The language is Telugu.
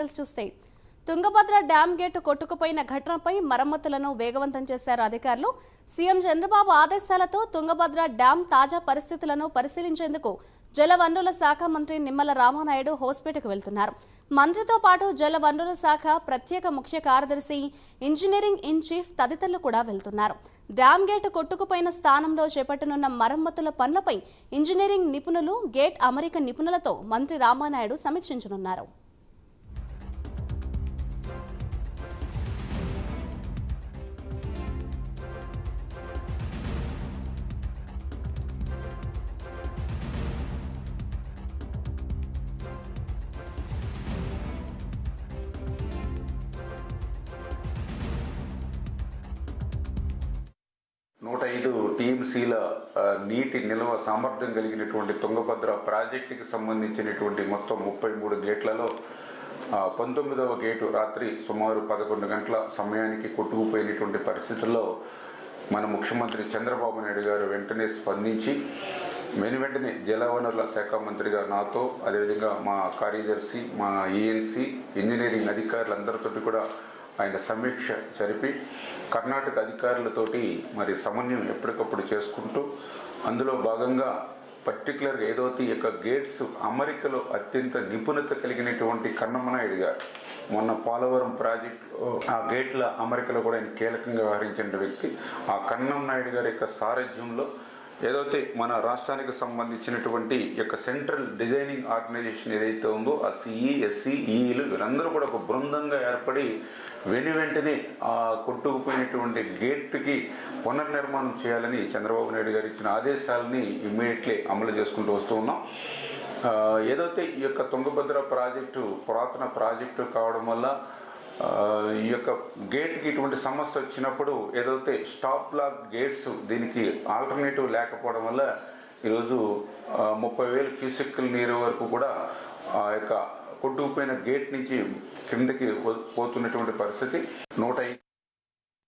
డీటెయిల్స్ చూస్తే తుంగభద్ర డ్యాం గేటు కొట్టుకుపోయిన ఘటనపై మరమ్మతులను వేగవంతం చేశారు అధికారులు. సీఎం చంద్రబాబు ఆదేశాలతో తుంగభద్ర డ్యాం తాజా పరిస్థితులను పరిశీలించేందుకు జలవనరుల శాఖ మంత్రి నిమ్మల రామానాయుడు హోస్పేటకు వెళ్తున్నారు. మంత్రితో పాటు జలవనరుల శాఖ ప్రత్యేక ముఖ్య కార్యదర్శి ఇంజనీరింగ్ ఇన్ చీఫ్ తదితరులు కూడా వెళ్తున్నారు. డ్యాం గేటు కొట్టుకుపోయిన స్థానంలో చేపట్టనున్న మరమ్మతుల పనులపై ఇంజనీరింగ్ నిపుణులు గేట్ అమరిక నిపుణులతో మంత్రి రామానాయుడు సమీక్షించనున్నారు. నూట ఐదు టీఎంసీల నీటి నిల్వ సామర్థ్యం కలిగినటువంటి తుంగభద్ర ప్రాజెక్టుకి సంబంధించినటువంటి మొత్తం ముప్పై మూడు గేట్లలో పంతొమ్మిదవ గేటు రాత్రి సుమారు పదకొండు గంటల సమయానికి కొట్టుకుపోయినటువంటి పరిస్థితుల్లో మన ముఖ్యమంత్రి చంద్రబాబు నాయుడు గారు వెంటనే స్పందించి వెను వెంటనే జలవనరుల శాఖ మంత్రిగా నాతో అదేవిధంగా మా కార్యదర్శి మా ఈఎన్సీ ఇంజనీరింగ్ అధికారులందరితోటి కూడా ఆయన సమీక్ష జరిపి కర్ణాటక అధికారులతోటి మరి సమన్వయం ఎప్పటికప్పుడు చేసుకుంటూ అందులో భాగంగా పర్టికులర్గా ఏదైతే ఈ యొక్క గేట్స్ అమరికలో అత్యంత నిపుణత కలిగినటువంటి కన్నమనాయుడు గారు. మొన్న పోలవరం ప్రాజెక్ట్ ఆ గేట్ల అమరికలో కూడా ఆయన కీలకంగా వ్యవహరించిన వ్యక్తి. ఆ కన్నం నాయుడు గారి యొక్క సారథ్యంలో ఏదైతే మన రాష్ట్రానికి సంబంధించినటువంటి యొక్క సెంట్రల్ డిజైనింగ్ ఆర్గనైజేషన్ ఏదైతే ఉందో ఆ సిఈ ఎస్సీ ఈఈలు e, e వీరందరూ కూడా ఒక బృందంగా ఏర్పడి వెను వెంటనే ఆ కొట్టుకుపోయినటువంటి గేట్కి పునర్నిర్మాణం చేయాలని చంద్రబాబు నాయుడు గారు ఇచ్చిన ఆదేశాలని ఇమ్మీడియట్లీ అమలు చేసుకుంటూ వస్తూ ఉన్నాం. ఏదైతే ఈ యొక్క తుంగభద్ర ప్రాజెక్టు పురాతన ప్రాజెక్టు కావడం వల్ల ఈ యొక్క గేట్కి ఇటువంటి సమస్య వచ్చినప్పుడు ఏదైతే స్టాప్ లాక్ గేట్స్ దీనికి ఆల్టర్నేటివ్ లేకపోవడం వల్ల ఈరోజు ముప్పై వేల క్యూసెక్కుల నీరు వరకు కూడా ఆ యొక్క కొట్టుకుపోయిన గేట్ నుంచి కిందకి పో- పోతున్నటువంటి పరిస్థితి నూట